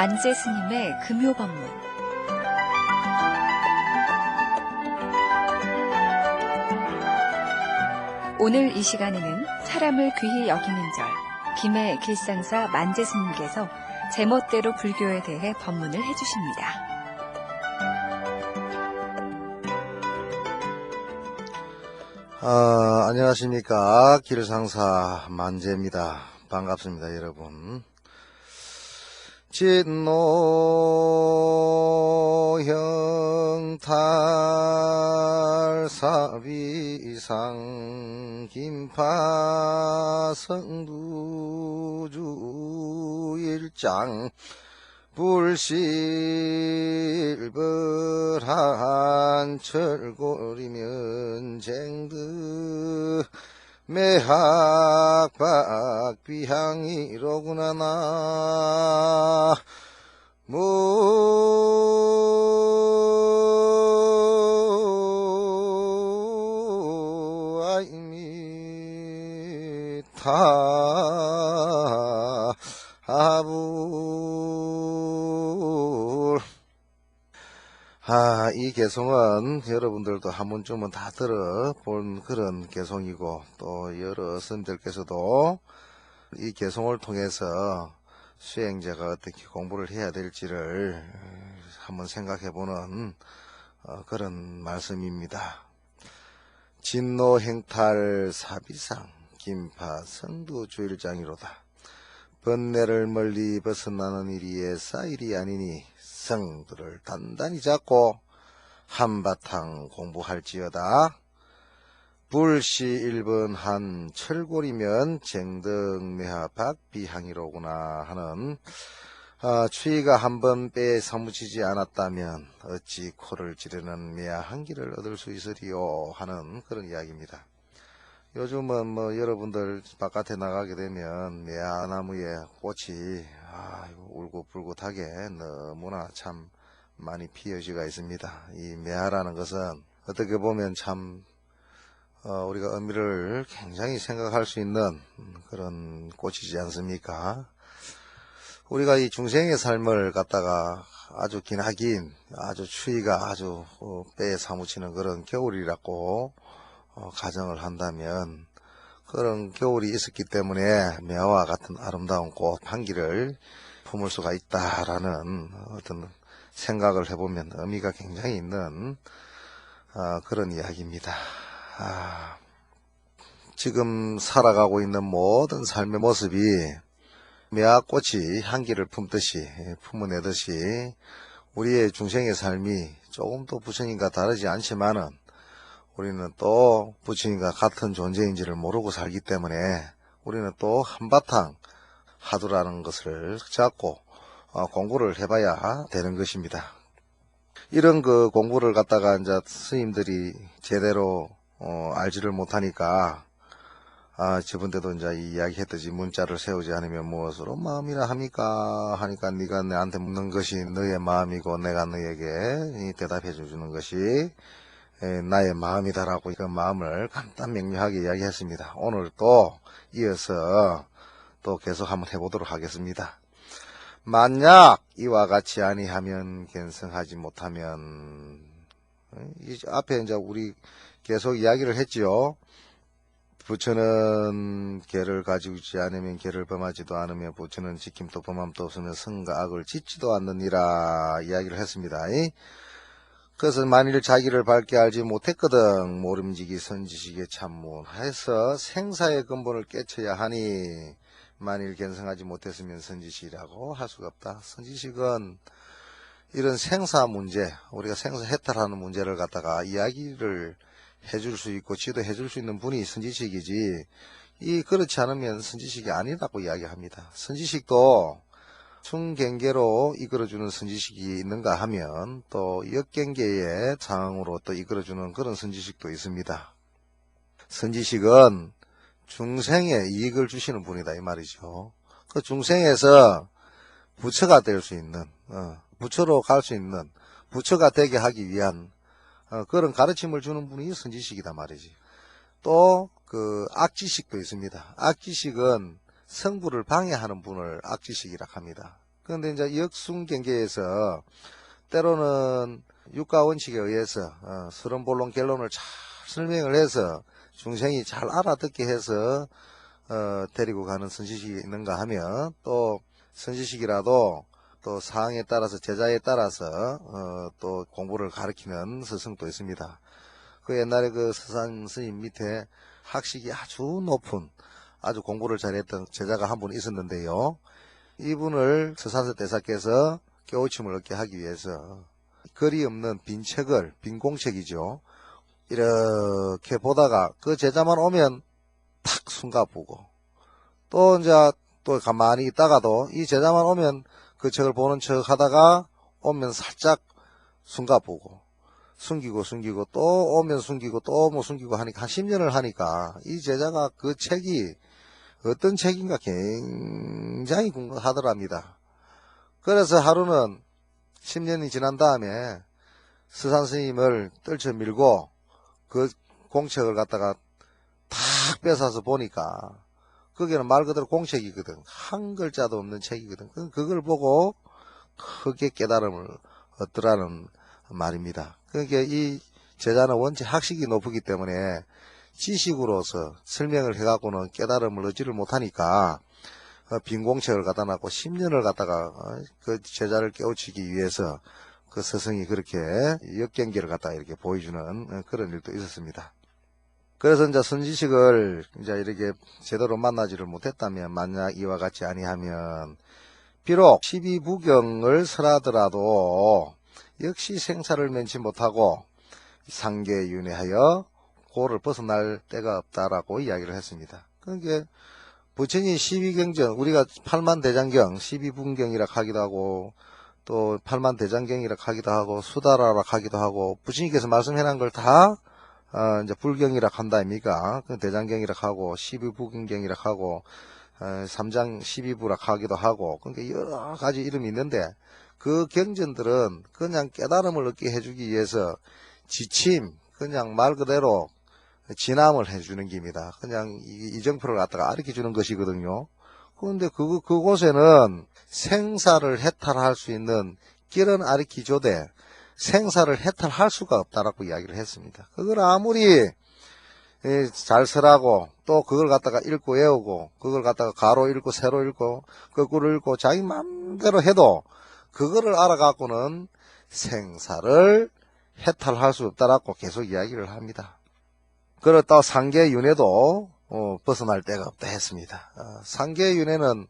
만재 스님의 금요법문 오늘 이 시간에는 사람을 귀히 여기는 절 김해 길상사 만재 스님께서 제멋대로 불교에 대해 법문을 해주십니다. 아, 안녕하십니까. 길상사 만재입니다. 반갑습니다, 여러분. 진노형탈 사비상 김파성두주 일장 불실벌한 철골이면 쟁드 매학박 비향이로구나 나. 무 아, 이 개성은 여러분들도 한 번쯤은 다 들어본 그런 개성이고 또 여러 스님들께서도 이 개성을 통해서 수행자가 어떻게 공부를 해야 될지를 한번 생각해보는 어, 그런 말씀입니다. 진노 행탈 사비상 김파 성도 주일장이로다. 번뇌를 멀리 벗어나는 일이 싸일이 아니니 성들을 단단히 잡고 한바탕 공부할지어다. 불시 1번 한 철골이면 쟁덕내하 박비향이로구나 하는 아, 추위가 한 번 빼에 사무치지 않았다면 어찌 코를 찌르는 매야 한기를 얻을 수 있으리요 하는 그런 이야기입니다. 요즘은 뭐 여러분들 바깥에 나가게 되면 매화나무에 꽃이 아, 울긋불긋하게 너무나 참 많이 피어지가 있습니다. 이 매화라는 것은 어떻게 보면 참 어, 우리가 의미를 굉장히 생각할 수 있는 그런 꽃이지 않습니까? 우리가 이 중생의 삶을 갖다가 아주 기나긴 아주 추위가 아주 어, 빼에 사무치는 그런 겨울이라고 어, 가정을 한다면 그런 겨울이 있었기 때문에 매화와 같은 아름다운 꽃 한 기를 품을 수가 있다라는 어떤 생각을 해보면 의미가 굉장히 있는 어, 그런 이야기입니다. 아, 지금 살아가고 있는 모든 삶의 모습이 매화꽃이 향기를 품듯이 품어내듯이 우리의 중생의 삶이 조금 도 부처님과 다르지 않지만은 우리는 또 부처님과 같은 존재인지를 모르고 살기 때문에 우리는 또 한바탕 하두라는 것을 잡고 어, 공부를 해봐야 되는 것입니다. 이런 그 공부를 갖다가 이제 스님들이 제대로 어, 알지를 못하니까 아 저번에도 이제 이 이야기 했듯이 문자를 세우지 않으면 무엇으로 마음이라 합니까 하니까 네가 내한테 묻는 것이 너의 마음이고 내가 너에게 대답해 주는 것이 에, 나의 마음이다라고 그 마음을 간단 명료하게 이야기했습니다. 오늘 또 이어서 또 계속 한번 해보도록 하겠습니다. 만약 이와 같이 아니하면 견성하지 못하면 어, 이 앞에 이제 우리 계속 이야기를 했지요. 부처는 개를 가지고 있지 않으면 개를 범하지도 않으며 부처는 지킴도 범함도 없으며 성과 악을 짓지도 않느니라 이야기를 했습니다. 그것은 만일 자기를 밝게 알지 못했거든 모름지기 선지식의 참문해서 생사의 근본을 깨쳐야 하니 만일 견성하지 못했으면 선지식이라고 할 수가 없다. 선지식은 이런 생사 문제, 우리가 생사 해탈하는 문제를 갖다가 이야기를 해줄 수 있고 지도해 줄 수 있는 분이 선지식이지 이 그렇지 않으면 선지식이 아니라고 이야기합니다. 선지식도 충경계로 이끌어주는 선지식이 있는가 하면 또 역경계의 상황으로 또 이끌어주는 그런 선지식도 있습니다. 선지식은 중생에 이익을 주시는 분이다 이 말이죠. 그 중생에서 부처가 될 수 있는 어, 부처로 갈 수 있는 부처가 되게 하기 위한 어, 그런 가르침을 주는 분이 선지식이다 말이지. 또 그 악지식도 있습니다. 악지식은 성부를 방해하는 분을 악지식이라 합니다. 그런데 이제 역순 경계에서 때로는 육가 원칙에 의해서 어, 수론 본론 결론을 잘 설명을 해서 중생이 잘 알아듣게 해서 어, 데리고 가는 선지식이 있는가 하면 또 선지식이라도 또 사항에 따라서 제자에 따라서 어, 또 공부를 가르치는 스승도 있습니다. 그 옛날에 그 서산 스님 밑에 학식이 아주 높은 아주 공부를 잘했던 제자가 한 분 있었는데요. 이분을 서산서 대사께서 깨우침을 얻게 하기 위해서 글이 없는 빈 책을 빈 공책이죠. 이렇게 보다가 그 제자만 오면 탁 숨가보고 또 이제 또 가만히 있다가도 이 제자만 오면 그 책을 보는 척 하다가 오면 살짝 숨가보고 숨기고 숨기고 또 오면 숨기고 또 뭐 숨기고 하니까 한 10년을 하니까 이 제자가 그 책이 어떤 책인가 굉장히 궁금하더랍니다. 그래서 하루는 10년이 지난 다음에 스산 스님을 떨쳐 밀고 그 공책을 갖다가 탁 뺏어서 보니까 거기는 말 그대로 공책이거든. 한 글자도 없는 책이거든. 그- 그걸 보고 크게 깨달음을 얻더라는 말입니다. 그러니까 이 제자는 원체 학식이 높기 때문에 지식으로서 설명을 해갖고는 깨달음을 얻지를 못하니까 어, 빈 공책을 갖다 놨고 10년을 갖다가 어, 그 제자를 깨우치기 위해서 그 스승이 그렇게 역경기를 갖다 이렇게 보여주는 어, 그런 일도 있었습니다. 그래서 이제 선지식을 이제 이렇게 제대로 만나지를 못했다면 만약 이와 같이 아니하면 비록 12부경을 설하더라도 역시 생사를 면치 못하고 상계윤회하여 고를 벗어날 데가 없다라고 이야기를 했습니다. 그러니까 부처님 12경전 우리가 8만 대장경 12분경이라 하기도 하고 또 8만 대장경이라 하기도 하고 수다라라 하기도 하고 부처님께서 말씀해 놓은 걸다 어, 이제 불경이라 한다 아닙니까? 그 대장경이라 하고 12부경이라 하고 어, 3장 12부라 하기도 하고 그러니까 여러 가지 이름이 있는데 그 경전들은 그냥 깨달음을 얻게 해주기 위해서 지침 그냥 말 그대로 진함을 해주는 겁니다. 그냥 이- 이정표를 갖다가 가르쳐 주는 것이거든요. 그런데 그, 그곳에는 생사를 해탈할 수 있는 길은 아르키 조대 생사를 해탈할 수가 없다라고 이야기를 했습니다. 그걸 아무리 예, 잘 설하고 또 그걸 갖다가 읽고 외우고 그걸 갖다가 가로 읽고 세로 읽고 거꾸로 읽고 자기 마음대로 해도 그거를 알아갖고는 생사를 해탈할 수 없다라고 계속 이야기를 합니다. 그렇다 상계 윤회도 어, 벗어날 데가 없다 했습니다. 어, 상계윤회는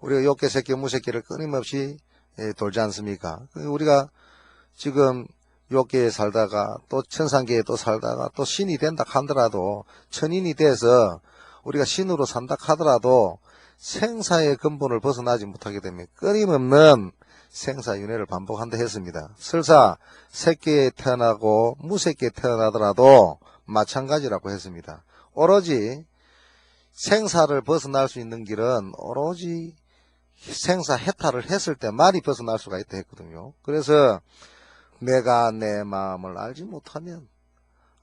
우리가 욕계 새끼 무새끼를 끊임없이 예, 돌지 않습니까? 그 우리가 지금 욕계에 살다가 또 천상계에 또 살다가 또 신이 된다 하더라도 천인이 돼서 우리가 신으로 산다 하더라도 생사의 근본을 벗어나지 못하게 되면 끊임없는 생사윤회를 반복한다 했습니다. 설사 새끼에 태어나고 무새끼에 태어나더라도 마찬가지라고 했습니다. 오로지 생사를 벗어날 수 있는 길은 오로지 생사 해탈을 했을 때 말이 벗어날 수가 있다 했거든요. 그래서 내가 내 마음을 알지 못하면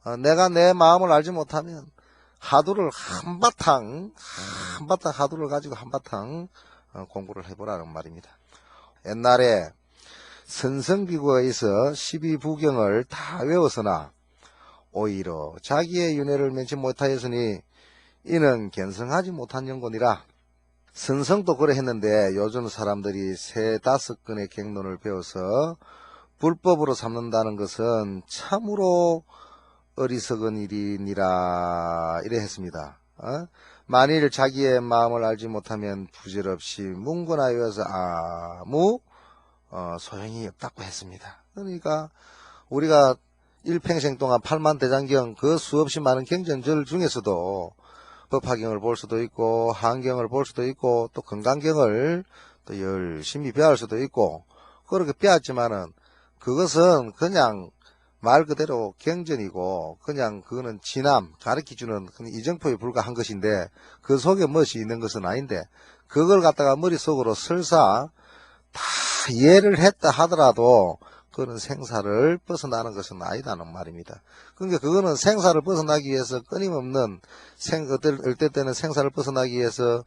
어, 내가 내 마음을 알지 못하면 하두를 한바탕 한바탕 하두를 가지고 한바탕 어, 공부를 해보라는 말입니다. 옛날에 선성비구에서 12부경을 다 외웠으나 오히려 자기의 윤회를 면치 못하였으니 이는 견성하지 못한 연곤이라 선성도 그래 했는데 요즘 사람들이 세 다섯 건의 갱론을 배워서 불법으로 삼는다는 것은 참으로 어리석은 일이니라 이래 했습니다. 어? 만일 자기의 마음을 알지 못하면 부질없이 문구나여서 아무 어, 소용이 없다고 했습니다. 그러니까 우리가 일평생 동안 8만 대장경 그 수없이 많은 경전절 중에서도 법화경을 볼 수도 있고 한경을 볼 수도 있고 또 건강경을 또 열심히 배울 수도 있고 그렇게 배웠지만은 그것은 그냥 말 그대로 경전이고 그냥 그거는 진함 가르쳐주는 그냥 이정표에 불과한 것인데 그 속에 무엇이 있는 것은 아닌데 그걸 갖다가 머릿속으로 설사 다 이해를 했다 하더라도 그는 생사를 벗어나는 것은 아니다는 말입니다. 그러니까 그거는 생사를 벗어나기 위해서 끊임없는 생, 어떨 때는 생사를 벗어나기 위해서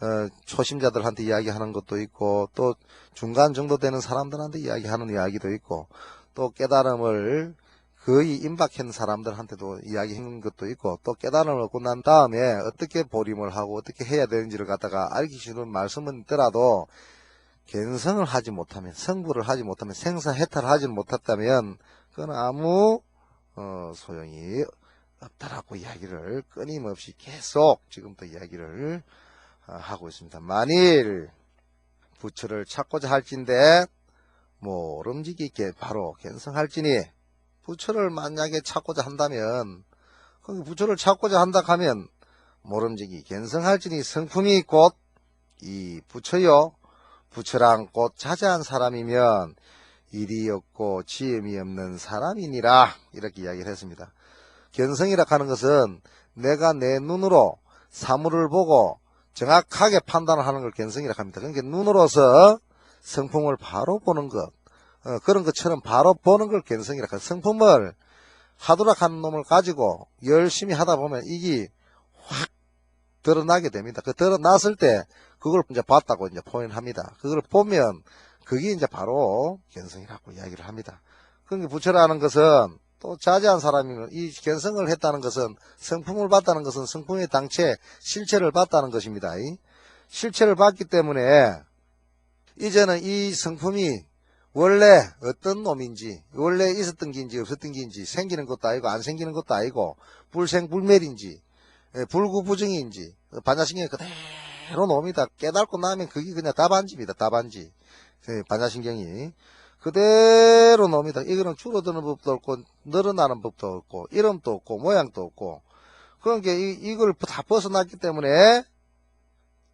어, 초심자들한테 이야기하는 것도 있고 또 중간 정도 되는 사람들한테 이야기하는 이야기도 있고 또 깨달음을 거의 임박한 사람들한테도 이야기하는 것도 있고 또 깨달음을 얻고 난 다음에 어떻게 보림을 하고 어떻게 해야 되는지를 갖다가 알려주는 말씀은 있더라도 견성을 하지 못하면 성불을 하지 못하면 생사해탈을 하지 못했다면 그건 아무 어, 소용이 없다라고 이야기를 끊임없이 계속 지금부터 이야기를 어, 하고 있습니다. 만일 부처를 찾고자 할진데 모름지기 있게 바로 견성할지니 부처를 만약에 찾고자 한다면 그 부처를 찾고자 한다 하면 모름지기 견성할지니 성품이 곧 이 부처요 부처랑 곧 자자한 사람이면 일이 없고 지음이 없는 사람이니라 이렇게 이야기를 했습니다. 견성이라 하는 것은 내가 내 눈으로 사물을 보고 정확하게 판단을 하는 걸 견성이라 합니다. 그러니까 눈으로서 성품을 바로 보는 것 어, 그런 것처럼 바로 보는 걸 견성이라 해요. 성품을 하도락 하는 놈을 가지고 열심히 하다 보면 이게 확 드러나게 됩니다. 그 드러났을 때 그걸 이제 봤다고 이제 표현합니다. 그걸 보면 그게 이제 바로 견성이라고 이야기를 합니다. 그러니까 부처라는 것은 또 자제한 사람이면 이 견성을 했다는 것은 성품을 봤다는 것은 성품의 당체 실체를 봤다는 것입니다. 이 실체를 봤기 때문에 이제는 이 성품이 원래 어떤 놈인지 원래 있었던 게인지 없었던 게인지 생기는 것도 아니고 안 생기는 것도 아니고 불생불멸인지 예, 불구부정인지 반야신경이 그대로 놈이다. 깨닫고 나면 그게 그냥 답안지입니다. 답안지. 예, 반야신경이. 그대로 놈이다. 이거는 줄어드는 법도 없고 늘어나는 법도 없고 이름도 없고 모양도 없고. 그러니까 이, 이걸 다 벗어났기 때문에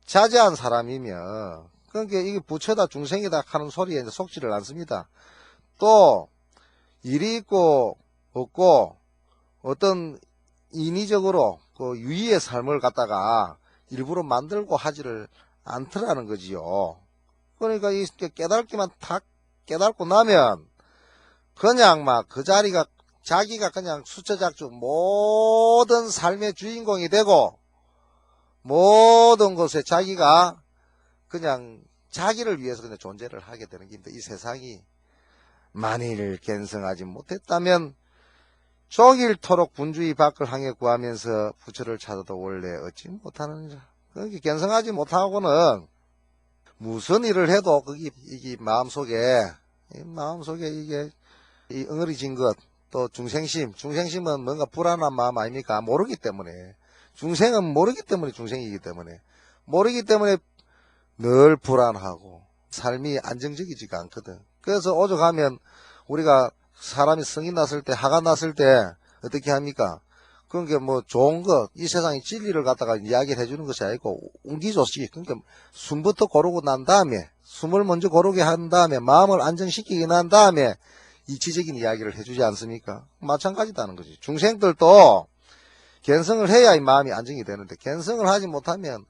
자제한 사람이면 그러니까 이게 부처다 중생이다 하는 소리에 이제 속지를 않습니다. 또 일이 있고 없고 어떤 인위적으로 그 유의의 삶을 갖다가 일부러 만들고 하지를 않더라는 거지요. 그러니까 이 깨달기만 탁 깨닫고 나면 그냥 막 그 자리가 자기가 그냥 수처작주 모든 삶의 주인공이 되고 모든 곳에 자기가 그냥 자기를 위해서 그냥 존재를 하게 되는 겁니다. 이 세상이 만일 견성하지 못했다면 종일토록 분주히 밖을 향해 구하면서 부처를 찾아도 원래 얻지 못하는 자. 그게 견성하지 못하고는 무슨 일을 해도 그게 이게 마음속에 이 마음속에 이게 이 엉어리진 것 또 중생심 중생심은 뭔가 불안한 마음 아닙니까 모르기 때문에 중생은 모르기 때문에 중생이기 때문에 모르기 때문에 늘 불안하고 삶이 안정적이지가 않거든. 그래서 오죽하면 우리가 사람이 성이 났을 때 화가 났을 때 어떻게 합니까? 그런 게 뭐 좋은 것, 이 세상의 진리를 갖다가 이야기를 해주는 것이 아니고 웅기조시. 그러니까 숨부터 고르고 난 다음에 숨을 먼저 고르게 한 다음에 마음을 안정시키게 난 다음에 이치적인 이야기를 해주지 않습니까? 마찬가지다는 거지. 중생들도 견성을 해야 이 마음이 안정이 되는데 견성을 하지 못하면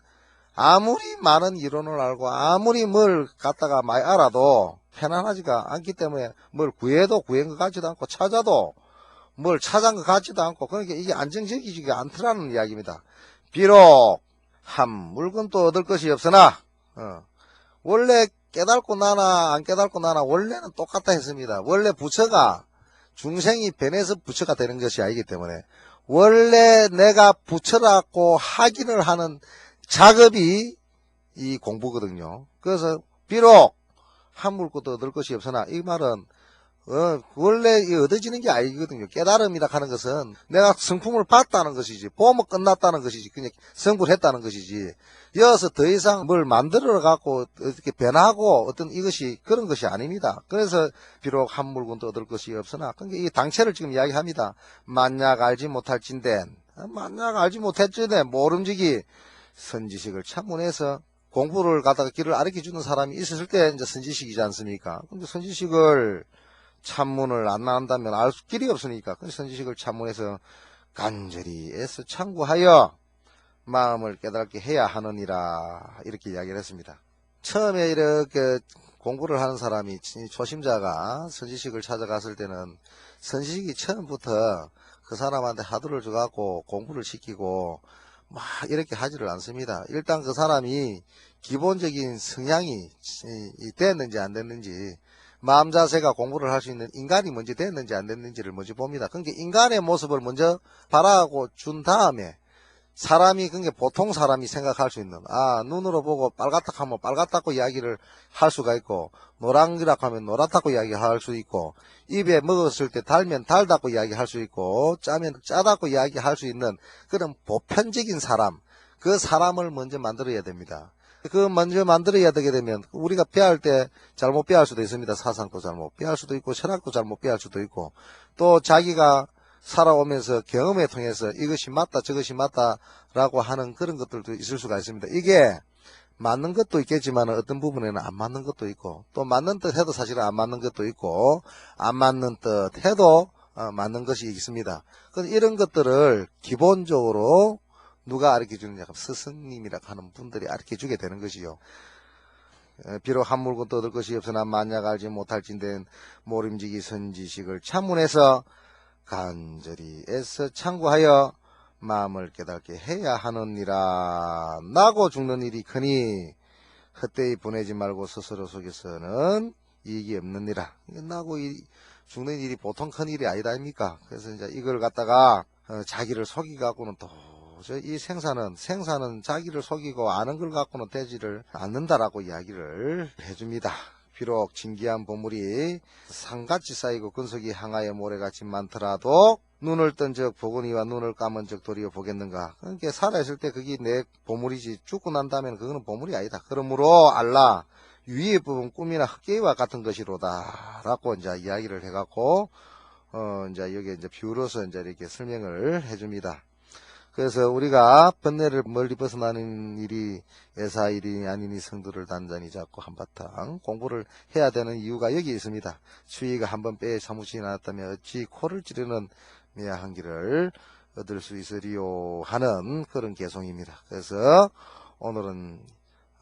아무리 많은 이론을 알고 아무리 뭘 갖다가 많이 알아도 편안하지가 않기 때문에 뭘 구해도 구한 것 같지도 않고 찾아도 뭘 찾은 것 같지도 않고 그러니까 이게 안정적이지가 않더라는 이야기입니다. 비록 한 물건도 얻을 것이 없으나 어, 원래 깨닫고 나나 안 깨닫고 나나 원래는 똑같다 했습니다. 원래 부처가 중생이 변해서 부처가 되는 것이 아니기 때문에 원래 내가 부처라고 확인을 하는 작업이 이 공부거든요. 그래서 비록 한 물고도 얻을 것이 없으나 이 말은 어, 원래 이 얻어지는 게 아니거든요. 깨달음이라 하는 것은 내가 성품을 봤다는 것이지, 보면 끝났다는 것이지, 그냥 성불 했다는 것이지, 이어서 더 이상 뭘 만들어 갖고 어떻게 변하고 어떤 이것이 그런 것이 아닙니다. 그래서 비록 한 물건도 얻을 것이 없으나, 그러니까 이 당체를 지금 이야기합니다. 만약 알지 못할진대, 만약 알지 못했지네, 모름지기 선지식을 참문해서 공부를 갖다가 길을 가르쳐 주는 사람이 있었을 때 이제 선지식이지 않습니까? 근데 선지식을 참문을 안 한다면 알 길이 없으니까 그 선지식을 참문해서 간절히 애써 참고하여 마음을 깨닫게 해야 하느니라 이렇게 이야기를 했습니다. 처음에 이렇게 공부를 하는 사람이 초심자가 선지식을 찾아갔을 때는 선지식이 처음부터 그 사람한테 하도를 줘갖고 공부를 시키고 막 이렇게 하지를 않습니다. 일단 그 사람이 기본적인 성향이 됐는지 안 됐는지 마음 자세가 공부를 할 수 있는 인간이 먼저 됐는지 안 됐는지를 먼저 봅니다. 그러니까 인간의 모습을 먼저 바라고 준 다음에 사람이 그게 보통 사람이 생각할 수 있는 아 눈으로 보고 빨갛다 하면 빨갛다고 이야기를 할 수가 있고 노랑이라고 하면 노랗다고 이야기할 수 있고 입에 먹었을 때 달면 달다고 이야기할 수 있고 짜면 짜다고 이야기할 수 있는 그런 보편적인 사람 그 사람을 먼저 만들어야 됩니다. 그 먼저 만들어야 되게 되면 우리가 배할 때 잘못 배할 수도 있습니다. 사상도 잘못 배할 수도 있고 철학도 잘못 배할 수도 있고 또 자기가 살아오면서 경험에 통해서 이것이 맞다 저것이 맞다라고 하는 그런 것들도 있을 수가 있습니다. 이게 맞는 것도 있겠지만 어떤 부분에는 안 맞는 것도 있고 또 맞는 듯 해도 사실은 안 맞는 것도 있고 안 맞는 듯 해도 어, 맞는 것이 있습니다. 그 이런 것들을 기본적으로 누가 가르쳐 주느냐 하면 스승님이라고 하는 분들이 가르쳐 주게 되는 것이요. 에, 비록 한 물건 떠들 것이 없으나 만약 알지 못할진된 모림지기 선지식을 참문해서 간절히 애써 참고하여 마음을 깨닫게 해야 하느니라. 나고 죽는 일이 크니 헛되이 보내지 말고 스스로 속에서는 이익이 없느니라. 나고 이- 죽는 일이 보통 큰 일이 아니다 아닙니까? 그래서 이제 이걸 갖다가 어, 자기를 속이 갖고는 도저히 이 생사는 생사는 자기를 속이고 아는 걸 갖고는 되지를 않는다라고 이야기를 해줍니다. 비록 진기한 보물이 산같이 쌓이고 근석이 항하여 모래같이 많더라도 눈을 뜬 적 보거니와 눈을 감은 적 도리어 보겠는가. 그러니까 살아있을 때 그게 내 보물이지 죽고 난 다음에는 그거는 보물이 아니다. 그러므로 알라 위의 부분 꿈이나 흑개와 같은 것이로다. 라고 이제 이야기를 해갖고 어 이제 여기 이제 비유로서 이제 이렇게 설명을 해줍니다. 그래서 우리가 번뇌를 멀리 벗어나는 일이 애사일이 아니니 성도를 단단히 잡고 한바탕 공부를 해야 되는 이유가 여기 있습니다. 추위가 한번 빼에 사무치지 않았다면 어찌 코를 찌르는 미야한 길을 얻을 수 있으리요 하는 그런 개송입니다. 그래서 오늘은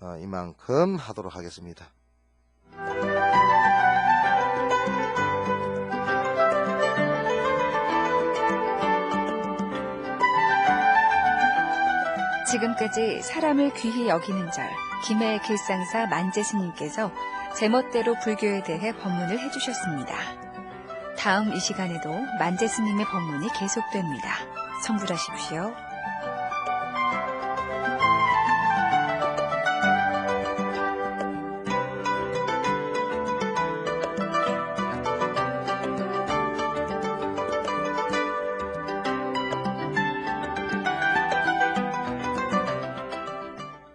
어, 이만큼 하도록 하겠습니다. 지금까지 사람을 귀히 여기는 절, 김해 길상사 만재 스님께서 제멋대로 불교에 대해 법문을 해주셨습니다. 다음 이 시간에도 만재 스님의 법문이 계속됩니다. 성불하십시오.